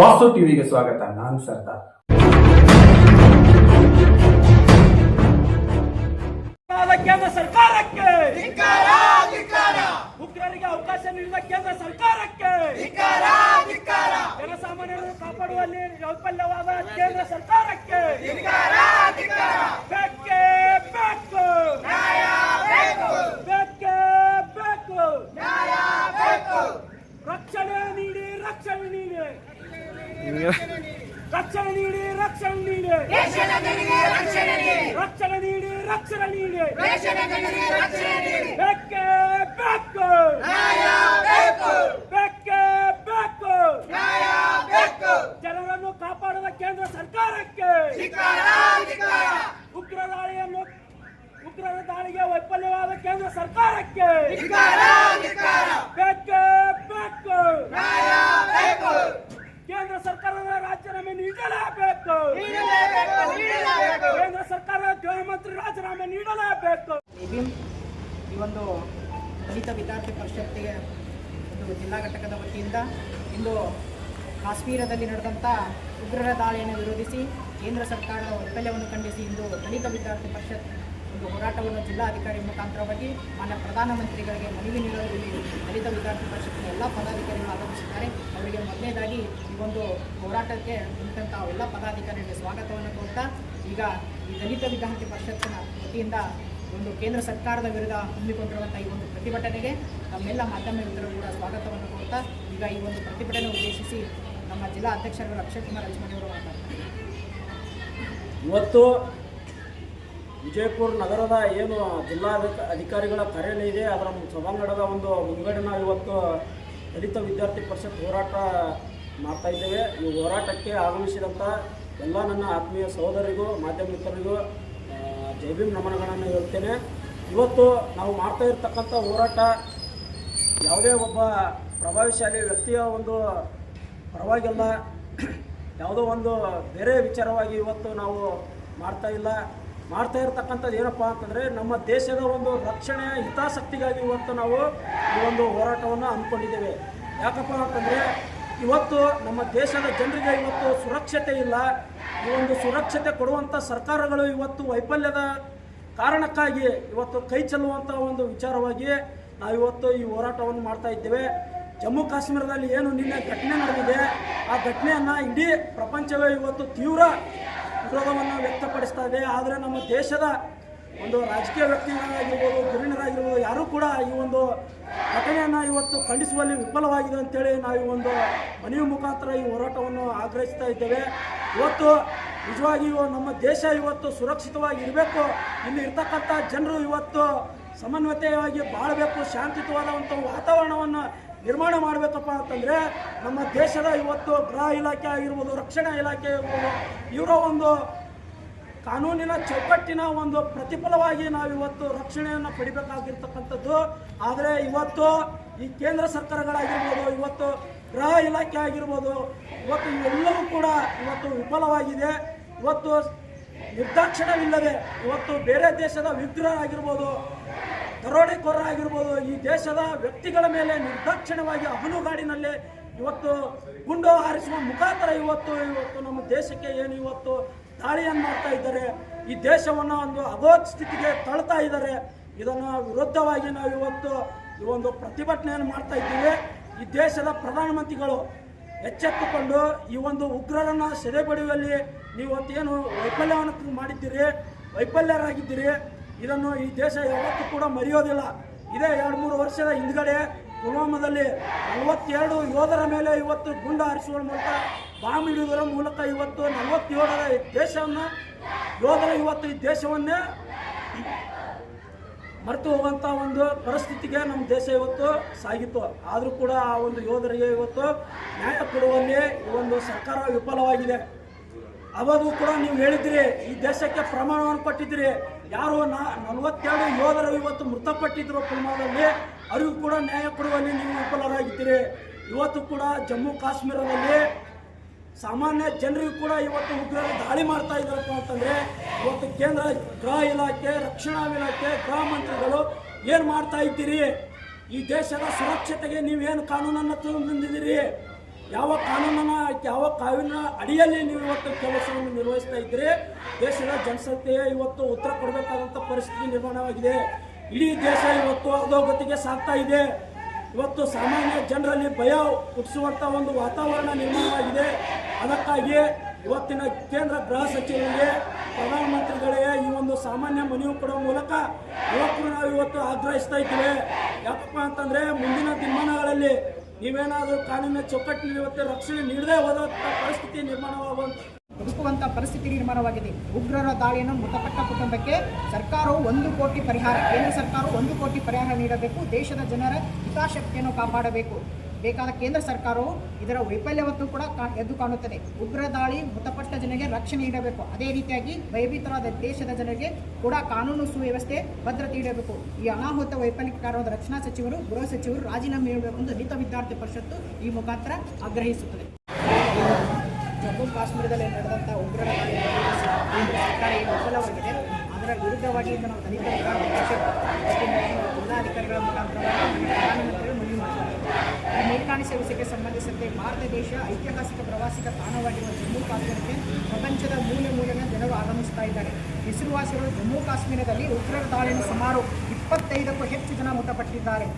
ವಾಸು ಟಿವಿಗೆ ಸ್ವಾಗತ ನಾನು ಸರ್ದಾರ್. ಕೇಂದ್ರ ಸರ್ಕಾರಕ್ಕೆ! ಉಗ್ರರಿಗೆ ಅವಕಾಶ ನೀಡಿದ ಕೇಂದ್ರ ಸರ್ಕಾರಕ್ಕೆ! ಜನಸಾಮಾನ್ಯರನ್ನು ಕಾಪಾಡುವಲ್ಲಿ ವೈಫಲ್ಯವಾದ ಕೇಂದ್ರ ಸರ್ಕಾರಕ್ಕೆ! ಬೇಕೇ ಬೇಕು ಬೇಕೇ ಬೇಕು ರಕ್ಷಣೆ ನೀಡಿ ರಕ್ಷಣೆ ನೀಡಿ! ರಕ್ಷಣೆ ನೀಡಿ ರಕ್ಷಣೆ ನೀಡಿ. ರಕ್ಷಣೆ ನೀಡಿ. ರಕ್ಷಣೆ ನೀಡಿ ಬೇಕೇ ಬೇಕು ಬೇಕೇ ಬೇಕು ಜನರನ್ನು ಕಾಪಾಡುವ ಕೇಂದ್ರ ಸರ್ಕಾರಕ್ಕೆ. ಉಗ್ರ ದಾಳಿಯನ್ನು ಉಗ್ರರ ದಾಳಿಗೆ ವೈಫಲ್ಯವಾದ ಕೇಂದ್ರ ಸರ್ಕಾರಕ್ಕೆ. ಬೇಕೇ ಬೇಕು ಕೇಂದ್ರ ಸರ್ಕಾರದ ರಾಜೀನಾಮೆ ನೀಡಲೇಬೇಕು. ಕೇಂದ್ರ ಸರ್ಕಾರ ಗೃಹ ಮಂತ್ರಿ ರಾಜೀನಾಮೆ ನೀಡಲೇಬೇಕು. ಈ ಒಂದು ದಲಿತ ವಿದ್ಯಾರ್ಥಿ ಪರಿಷತ್ತಿಗೆ ಒಂದು ಜಿಲ್ಲಾ ಘಟಕದ ವತಿಯಿಂದ ಇಂದು ಕಾಶ್ಮೀರದಲ್ಲಿ ನಡೆದಂಥ ಉಗ್ರರ ದಾಳಿಯನ್ನು ವಿರೋಧಿಸಿ ಕೇಂದ್ರ ಸರ್ಕಾರದ ವೈಫಲ್ಯವನ್ನು ಖಂಡಿಸಿ ಇಂದು ದಲಿತ ವಿದ್ಯಾರ್ಥಿ ಪರಿಷತ್ ಒಂದು ಹೋರಾಟವನ್ನು ಜಿಲ್ಲಾಧಿಕಾರಿ ಮುಖಾಂತರವಾಗಿ ಮಾನ್ಯ ಪ್ರಧಾನಮಂತ್ರಿಗಳಿಗೆ ಮನವಿ ನೀಡುವಲ್ಲಿ ದಲಿತ ವಿದ್ಯಾರ್ಥಿ ಪರಿಷತ್ತಿನ ಎಲ್ಲ ಪದಾಧಿಕಾರಿಗಳು ಆಗಮಿಸಿದ್ದಾರೆ. ಅವರಿಗೆ ಮೊದಲನೇದಾಗಿ ಈ ಒಂದು ಹೋರಾಟಕ್ಕೆ ನಿಂತಹ ಎಲ್ಲ ಪದಾಧಿಕಾರಿಗಳಿಗೆ ಸ್ವಾಗತವನ್ನು ಕೊಡ್ತಾ ಈಗ ಈ ದಲಿತ ವಿದ್ಯಾರ್ಥಿ ಪರಿಷತ್ತಿನ ವತಿಯಿಂದ ಒಂದು ಕೇಂದ್ರ ಸರ್ಕಾರದ ವಿರುದ್ಧ ಹಮ್ಮಿಕೊಂಡಿರುವಂಥ ಈ ಒಂದು ಪ್ರತಿಭಟನೆಗೆ ನಮ್ಮೆಲ್ಲ ಮಾಧ್ಯಮ ಮಿತ್ರರು ಕೂಡ ಸ್ವಾಗತವನ್ನು ಕೊಡ್ತಾ ಈಗ ಈ ಒಂದು ಪ್ರತಿಭಟನೆ ಉದ್ದೇಶಿಸಿ ನಮ್ಮ ಜಿಲ್ಲಾ ಅಧ್ಯಕ್ಷರು ಅಕ್ಷಯ್ ಕುಮಾರ್ ಅವರು ಮಾತಾಡ್ತಾರೆ. ಇವತ್ತು ವಿಜಯಪುರ ನಗರದ ಏನು ಜಿಲ್ಲಾ ಅಧಿಕ- ಅಧಿಕಾರಿಗಳ ಕಾರ್ಯಾಲಯ ಇದೆ, ಅದರ ಸಭಾಂಗಣದ ಒಂದು ಮುಂಗಡೆ ಇವತ್ತು ದಲಿತ ವಿದ್ಯಾರ್ಥಿ ಪರಿಷತ್ ಹೋರಾಟ ಮಾಡ್ತಾ ಇದ್ದೇವೆ. ಈ ಹೋರಾಟಕ್ಕೆ ಆಗಮಿಸಿದಂಥ ಎಲ್ಲ ನನ್ನ ಆತ್ಮೀಯ ಸಹೋದರಿಗೂ, ಮಾಧ್ಯಮ ಮಿತ್ರರಿಗೂ ಜೈ ಭೀಮ್ ನಮನಗಳನ್ನು ಹೇಳ್ತೇನೆ ಇವತ್ತು ನಾವು ಮಾಡ್ತಾ ಇರ್ತಕ್ಕಂಥ ಹೋರಾಟ ಯಾವುದೇ ಒಬ್ಬ ಪ್ರಭಾವಶಾಲಿ ವ್ಯಕ್ತಿಯ ಒಂದು ಪರವಾಗಿಲ್ಲ. ಯಾವುದೋ ಒಂದು ಬೇರೆ ವಿಚಾರವಾಗಿ ಇವತ್ತು ನಾವು ಮಾಡ್ತಾ ಇಲ್ಲ. ಮಾಡ್ತಾ ಇರತಕ್ಕಂಥದ್ದು ಏನಪ್ಪ ಅಂತಂದರೆ ನಮ್ಮ ದೇಶದ ಒಂದು ರಕ್ಷಣೆ ಹಿತಾಸಕ್ತಿಗಾಗಿ ಇವತ್ತು ನಾವು ಈ ಒಂದು ಹೋರಾಟವನ್ನು ಅಂದ್ಕೊಂಡಿದ್ದೇವೆ ಯಾಕಪ್ಪ ಅಂತಂದರೆ ಇವತ್ತು ನಮ್ಮ ದೇಶದ ಜನರಿಗೆ ಇವತ್ತು ಸುರಕ್ಷತೆ ಇಲ್ಲ. ಈ ಒಂದು ಸುರಕ್ಷತೆ ಕೊಡುವಂಥ ಸರ್ಕಾರಗಳು ಇವತ್ತು ವೈಫಲ್ಯದ ಕಾರಣಕ್ಕಾಗಿ ಇವತ್ತು ಕೈ ಚೆಲ್ಲುವಂಥ ಒಂದು ವಿಚಾರವಾಗಿ ನಾವಿವತ್ತು ಈ ಹೋರಾಟವನ್ನು ಮಾಡ್ತಾ ಇದ್ದೇವೆ. ಜಮ್ಮು ಕಾಶ್ಮೀರದಲ್ಲಿ ಏನು ನಿನ್ನೆ ಘಟನೆ ನಡೆದಿದೆ. ಆ ಘಟನೆಯನ್ನು ಇಡೀ ಪ್ರಪಂಚವೇ ಇವತ್ತು ತೀವ್ರ ವಿರೋಧವನ್ನು ವ್ಯಕ್ತಪಡಿಸ್ತಾ ಇದೆ. ಆದರೆ ನಮ್ಮ ದೇಶದ ಒಂದು ರಾಜಕೀಯ ವ್ಯಕ್ತಿಗಳಾಗಿರ್ಬೋದು ಧುರೀಣರಾಗಿರ್ಬೋದು ಯಾರೂ ಕೂಡ ಈ ಒಂದು ಘಟನೆಯನ್ನು ಇವತ್ತು ಖಂಡಿಸುವಲ್ಲಿ ವಿಫಲವಾಗಿದೆ ಅಂತೇಳಿ ನಾವು ಈ ಒಂದು ಮನೆಯ ಮುಖಾಂತರ ಈ ಹೋರಾಟವನ್ನು ಆಗ್ರಹಿಸ್ತಾ ಇದ್ದೇವೆ. ಇವತ್ತು ನಿಜವಾಗಿಯೂ ನಮ್ಮ ದೇಶ ಇವತ್ತು ಸುರಕ್ಷಿತವಾಗಿ ಇರಬೇಕು ಇಲ್ಲಿ ಇರ್ತಕ್ಕಂಥ ಜನರು ಇವತ್ತು ಸಮನ್ವಯತೆಯಾಗಿ ಬಾಳಬೇಕು, ಶಾಂತಿಯುತವಾದಂಥ ವಾತಾವರಣವನ್ನು ನಿರ್ಮಾಣ ಮಾಡಬೇಕಪ್ಪ ಅಂತಂದರೆ ನಮ್ಮ ದೇಶದ ಇವತ್ತು ಗೃಹ ಇಲಾಖೆ ಆಗಿರ್ಬೋದು, ರಕ್ಷಣಾ ಇಲಾಖೆ ಇರ್ಬೋದು ಇವರ ಒಂದು ಕಾನೂನಿನ ಚೌಕಟ್ಟಿನ ಒಂದು ಪ್ರತಿಫಲವಾಗಿ ನಾವಿವತ್ತು ರಕ್ಷಣೆಯನ್ನು ಪಡಿಬೇಕಾಗಿರ್ತಕ್ಕಂಥದ್ದು. ಆದರೆ ಇವತ್ತು ಈ ಕೇಂದ್ರ ಸರ್ಕಾರಗಳಾಗಿರ್ಬೋದು, ಇವತ್ತು ಗೃಹ ಇಲಾಖೆ ಆಗಿರ್ಬೋದು, ಇವತ್ತು ಇವೆಲ್ಲವೂ ಕೂಡ ಇವತ್ತು ವಿಫಲವಾಗಿದೆ. ಇವತ್ತು ನಿರ್ದಾಕ್ಷಿಣ್ಯವಿಲ್ಲದೆ ಇವತ್ತು ಬೇರೆ ದೇಶದ ವಿಗ್ರಹರಾಗಿರ್ಬೋದು ದರೋಡೆಕೋರರಾಗಿರ್ಬೋದು, ಈ ದೇಶದ ವ್ಯಕ್ತಿಗಳ ಮೇಲೆ ನಿರ್ದಾಕ್ಷಿಣ್ಯವಾಗಿ ಅಹನುಗಾಡಿನಲ್ಲಿ ಇವತ್ತು ಗುಂಡು ಹಾರಿಸುವ ಮುಖಾಂತರ ಇವತ್ತು ಇವತ್ತು ನಮ್ಮ ದೇಶಕ್ಕೆ ಏನು ಇವತ್ತು ದಾಳಿಯನ್ನು ಮಾಡ್ತಾ ಇದ್ದಾರೆ, ಈ ದೇಶವನ್ನು ಒಂದು ಅಗೋಚ ಸ್ಥಿತಿಗೆ ತಳ್ತಾ ಇದ್ದಾರೆ. ಇದನ್ನು ವಿರುದ್ಧವಾಗಿ ನಾವು ಇವತ್ತು ಈ ಒಂದು ಪ್ರತಿಭಟನೆಯನ್ನು ಮಾಡ್ತಾ ಇದ್ದೀವಿ. ಈ ದೇಶದ ಪ್ರಧಾನಮಂತ್ರಿಗಳು ಎಚ್ಚೆತ್ತುಕೊಂಡು ಈ ಒಂದು ಉಗ್ರರನ್ನು ಸೆರೆಬಡಿಯುವಲ್ಲಿ ನೀವು ಏನು ವೈಫಲ್ಯವನ್ನು ಮಾಡಿದ್ದೀರಿ, ವೈಫಲ್ಯರಾಗಿದ್ದೀರಿ, ಇದನ್ನು ಈ ದೇಶ ಯಾವತ್ತೂ ಕೂಡ ಮರೆಯೋದಿಲ್ಲ. ಇದೇ ಎರಡು ಮೂರು ವರ್ಷದ ಹಿಂದ್ಗಡೆ ಪುಲ್ವಾಮಾದಲ್ಲಿ ನಲವತ್ತೆರಡು ಯೋಧರ ಮೇಲೆ ಇವತ್ತು ಗುಂಡು ಹಾರಿಸುವ ಮೂಲಕ ಬಾಂಬ್ ಇಡುವುದರ ಮೂಲಕ ಇವತ್ತು ನಲವತ್ತೇಳರ ದೇಶವನ್ನು, ಯೋಧರು ಇವತ್ತು ಈ ದೇಶವನ್ನೇ ಮರೆತು ಹೋಗುವಂಥ ಒಂದು ಪರಿಸ್ಥಿತಿಗೆ ನಮ್ಮ ದೇಶ ಇವತ್ತು ಸಾಗಿತ್ತು. ಆದರೂ ಕೂಡ ಆ ಒಂದು ಯೋಧರಿಗೆ ಇವತ್ತು ನ್ಯಾಯ ಕೊಡುವಲ್ಲಿ ಈ ಒಂದು ಸರ್ಕಾರ ವಿಫಲವಾಗಿದೆ. ಅವಾಗೂ ಕೂಡ ನೀವು ಹೇಳಿದ್ರಿ, ಈ ದೇಶಕ್ಕೆ ಪ್ರಮಾಣವನ್ನು ಪಟ್ಟಿದಿರಿ ಯಾರು ನಲವತ್ತೆರಡು ಯೋಧರು ಇವತ್ತು ಮೃತಪಟ್ಟಿದ್ರು ಪುಲ್ವಾಮಾದಲ್ಲಿ ಅವರಿಗೂ ಕೂಡ ನ್ಯಾಯ ಕೊಡುವಲ್ಲಿ ನೀವು ವಿಫಲರಾಗಿದ್ದೀರಿ. ಇವತ್ತು ಕೂಡ ಜಮ್ಮು ಕಾಶ್ಮೀರದಲ್ಲಿ ಸಾಮಾನ್ಯ ಜನರಿಗೂ ಕೂಡ ಇವತ್ತು ಉಗ್ರರು ದಾಳಿ ಮಾಡ್ತಾ ಇದ್ದಾರಪ್ಪ ಅಂತಂದ್ರೆ, ಇವತ್ತು ಕೇಂದ್ರ ಗೃಹ ಇಲಾಖೆ, ರಕ್ಷಣಾ ಇಲಾಖೆ, ಗೃಹ ಮಂತ್ರಿಗಳು ಏನು ಮಾಡ್ತಾ ಇದ್ದೀರಿ? ಈ ದೇಶದ ಸುರಕ್ಷತೆಗೆ ನೀವೇನು ಕಾನೂನನ್ನು ತಂದಿದ್ದೀರಿ ಯಾವ ಕಾನೂನನ್ನ, ಯಾವ ಕಾವಿನ ಅಡಿಯಲ್ಲಿ ನೀವು ಇವತ್ತು ಕೆಲಸವನ್ನು ನಿರ್ವಹಿಸ್ತಾ ಇದ್ದೀರಿ? ದೇಶದ ಜನಸಂಖ್ಯೆಯ ಇವತ್ತು ಉತ್ತರ ಕೊಡಬೇಕಾದಂಥ ಪರಿಸ್ಥಿತಿ ನಿರ್ಮಾಣವಾಗಿದೆ. ಇಡೀ ದೇಶ ಇವತ್ತು ಅಧೋಗತಿಗೆ ಸಾಗ್ತಾ ಇದೆ. ಇವತ್ತು ಸಾಮಾನ್ಯ ಜನರಲ್ಲಿ ಭಯ ಹುಟ್ಟಿಸುವಂಥ ಒಂದು ವಾತಾವರಣ ನಿರ್ಮಾಣವಾಗಿದೆ. ಅದಕ್ಕಾಗಿ ಇವತ್ತಿನ ಕೇಂದ್ರ ಗೃಹ ಸಚಿವರಿಗೆ, ಪ್ರಧಾನಮಂತ್ರಿಗಳಿಗೆ ಈ ಒಂದು ಸಾಮಾನ್ಯ ಮನವಿ ಕೊಡುವ ಮೂಲಕ ಯುವಕರು ನಾವು ಇವತ್ತು ಆಗ್ರಹಿಸ್ತಾ ಇದ್ದೇವೆ. ಯಾಕಪ್ಪ ಅಂತಂದ್ರೆ ಮುಂದಿನ ದಿನಮಾನಗಳಲ್ಲಿ ನೀವೇನಾದರೂ ಕಾನೂನಿನ ಚೌಕಟ್ಟಿನಲ್ಲಿ ಇವತ್ತು ರಕ್ಷಣೆ ನೀಡದೇ ಹೋದಂಥ ಪರಿಸ್ಥಿತಿ ನಿರ್ಮಾಣವಾಗುವಂತ ಬದುಕುವಂತ ಪರಿಸ್ಥಿತಿ ನಿರ್ಮಾಣವಾಗಿದೆ. ಉಗ್ರರ ದಾಳಿಯನ್ನು ಮೃತಪಟ್ಟ ಕುಟುಂಬಕ್ಕೆ ಸರ್ಕಾರವು ಒಂದು ಕೋಟಿ ಪರಿಹಾರ, ಕೇಂದ್ರ ಸರ್ಕಾರವು ಒಂದು ಕೋಟಿ ಪರಿಹಾರ ನೀಡಬೇಕು. ದೇಶದ ಜನರ ಹಿತಾಸಕ್ತಿಯನ್ನು ಕಾಪಾಡಬೇಕು. ಬೇಕಾದ ಕೇಂದ್ರ ಸರ್ಕಾರವು ಇದರ ವೈಫಲ್ಯವನ್ನು ಕೂಡ ಎದ್ದು ಕಾಣುತ್ತದೆ. ಉಗ್ರ ದಾಳಿ ಮೃತಪಟ್ಟ ಜನರಿಗೆ ರಕ್ಷಣೆ ನೀಡಬೇಕು. ಅದೇ ರೀತಿಯಾಗಿ ಭಯಭೀತರಾದ ದೇಶದ ಜನರಿಗೆ ಕೂಡ ಕಾನೂನು ಸುವ್ಯವಸ್ಥೆ ಭದ್ರತೆ ನೀಡಬೇಕು. ಈ ಅನಾಹುತ ವೈಫಲ್ಯಕ್ಕೆ ಕಾರಣವಾದ ರಕ್ಷಣಾ ಸಚಿವರು, ಗೃಹ ಸಚಿವರು ರಾಜೀನಾಮೆ ನೀಡಬೇಕು ಎಂದು ದಲಿತ ವಿದ್ಯಾರ್ಥಿ ಪರಿಷತ್ತು ಈ ಮುಖಾಂತರ ಆಗ್ರಹಿಸುತ್ತದೆ. ಕಾಶ್ಮೀರದಲ್ಲಿ ನಡೆದಂಥ ಉಗ್ರರ ಸರ್ಕಾರ ಏನು ವಿಫಲವಾಗಿದೆ. ಅದರ ವಿರುದ್ಧವಾಗಿ ಇಂದು ನಾವು ತನಿಖೆ ಜಿಲ್ಲಾಧಿಕಾರಿಗಳ ಮುಖಾಂತರವಾಗಿ ಪ್ರಧಾನಮಂತ್ರಿಗಳು ಮನವಿ ಮಾಡಿದ್ದಾರೆ. ಈ ಮೇಲ್ಕಾಣಿಸುವ ವಿಷಯಕ್ಕೆ ಸಂಬಂಧಿಸಿದಂತೆ ಭಾರತ ದೇಶ ಐತಿಹಾಸಿಕ ಪ್ರವಾಸಿಗ ತಾಣವಾಗಿರುವ ಜಮ್ಮು ಕಾಶ್ಮೀರಕ್ಕೆ ಪ್ರಪಂಚದ ಮೂಲೆ ಮೂಲೆಯ ಜನರು ಆಗಮಿಸ್ತಾ ಇದ್ದಾರೆ. ಹೆಸರುವಾಸಿಗಳು ಜಮ್ಮು ಕಾಶ್ಮೀರದಲ್ಲಿ ಉಗ್ರರ ದಾಳಿಯನ್ನು ಸುಮಾರು ಇಪ್ಪತ್ತೈದಕ್ಕೂ ಹೆಚ್ಚು ಜನ ಮೃತಪಟ್ಟಿದ್ದಾರೆ.